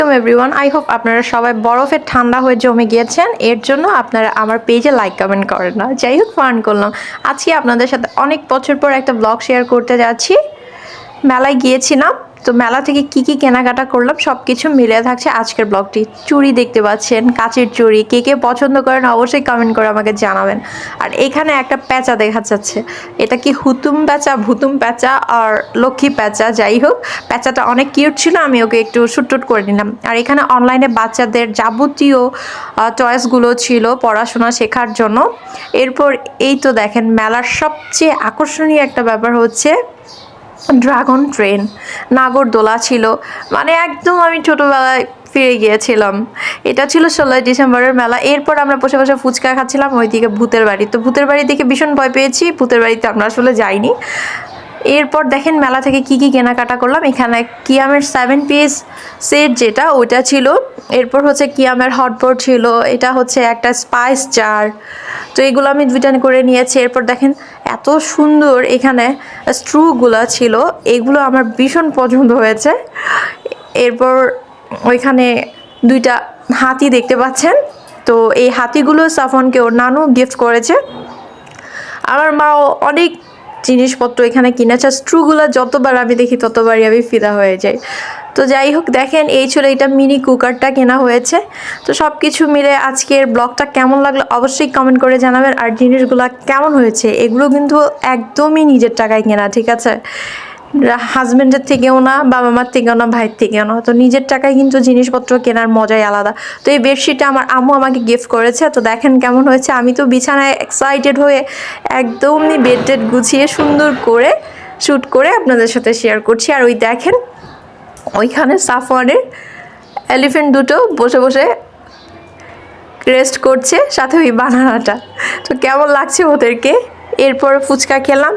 Everyone I hope আপনারা সবাই বরফের ঠান্ডা হয়ে জমে গিয়েছেন। এর জন্য আপনারা আমার পেজে লাইক কমেন্ট করেন না। যাই হোক ফান করলাম। আজকে আপনাদের সাথে অনেক বছর পর একটা ব্লগ শেয়ার করতে যাচ্ছি। মেলায় গিয়েছিলাম। তো মেলা থেকে কি কি কেনাকাটা করলাম সব কিছু মিলে থাকছে আজকের ব্লগটি। চুড়ি দেখতে পাচ্ছেন, কাচের চুড়ি, কে কে পছন্দ করেন অবশ্যই কমেন্ট করে আমাকে জানাবেন। আর এখানে একটা প্যাঁচা দেখা যাচ্ছে। এটা কি হুতুম প্যাঁচা, ভুতুম প্যাঁচা আর লক্ষ্মী প্যাঁচা, যাই হোক, প্যাঁচাটা অনেক কিউট ছিল, আমি ওকে একটু শুটটুট করে নিলাম। আর এখানে অনলাইনে বাচ্চাদের যাবতীয় চয়েসগুলো ছিল পড়াশোনা শেখার জন্য। এরপর এই তো দেখেন, মেলার সবচেয়ে আকর্ষণীয় একটা ব্যাপার হচ্ছে ড্রাগন ট্রেন, নাগরদোলা ছিল। মানে একদম আমি ছোটোবেলায় ফিরে গিয়েছিলাম। এটা ছিল ষোলোই ডিসেম্বরের মেলা। এরপর আমরা বসে বসে ফুচকা খাচ্ছিলাম ওইদিকে ভূতের বাড়ি। তো ভূতের বাড়ি দেখে ভীষণ ভয় পেয়েছি। ভূতের বাড়িতে আমরা আসলে যাইনি। এরপর দেখেন মেলা থেকে কি কি কেনাকাটা করলাম। এখানে কিয়ামের সেভেন পিস সেট যেটা, ওইটা ছিল। এরপর হচ্ছে কিয়ামের হটপট ছিল। এটা হচ্ছে একটা স্পাইস জার তো এগুলো আমি দুইটা করে নিয়েছি। এরপর দেখেন এত সুন্দর এখানে স্ট্রুগুলো ছিল। এগুলো আমার ভীষণ পছন্দ হয়েছে। এরপর ওইখানে দুইটা হাতি দেখতে পাচ্ছেন। তো এই হাতিগুলো সাফনকে ওর নানু গিফট করেছে। আমার মাও অনেক জিনিসপত্র এখানে কিনেছে স্ট্রুগুলো যতবার আমি দেখি ততবারই আমি ফিদা হয়ে যাই। তো যাই হোক, দেখেন এই ছিল এটা মিনি কুকারটা কেনা হয়েছে। তো সব কিছু মিলে আজকের ব্লগটা কেমন লাগল অবশ্যই কমেন্ট করে জানাবেন। আর জিনিসগুলো কেমন হয়েছে, এগুলো কিন্তু একদমই নিজের টাকায় কেনা, ঠিক আছে? হাজব্যান্ডের থেকেও না বাবা মার থেকেও না, ভাইয়ের থেকেও না। তো নিজের টাকায় কিন্তু জিনিসপত্র কেনার মজাই আলাদা। তো এই বেডশিটটা আমার আম্মু আমাকে গিফট করেছে। তো দেখেন কেমন হয়েছে। আমি তো বিছানায় এক্সাইটেড হয়ে একদমই বেড টেড গুছিয়ে সুন্দর করে শ্যুট করে আপনাদের সাথে শেয়ার করছি। আর ওই দেখেন, ওইখানে সাফওয়ানের এলিফেন্ট দুটো বসে বসে রেস্ট করছে, সাথে ওই বানানাটা তো কেমন লাগছে ওদেরকে? এরপর ফুচকা খেলাম।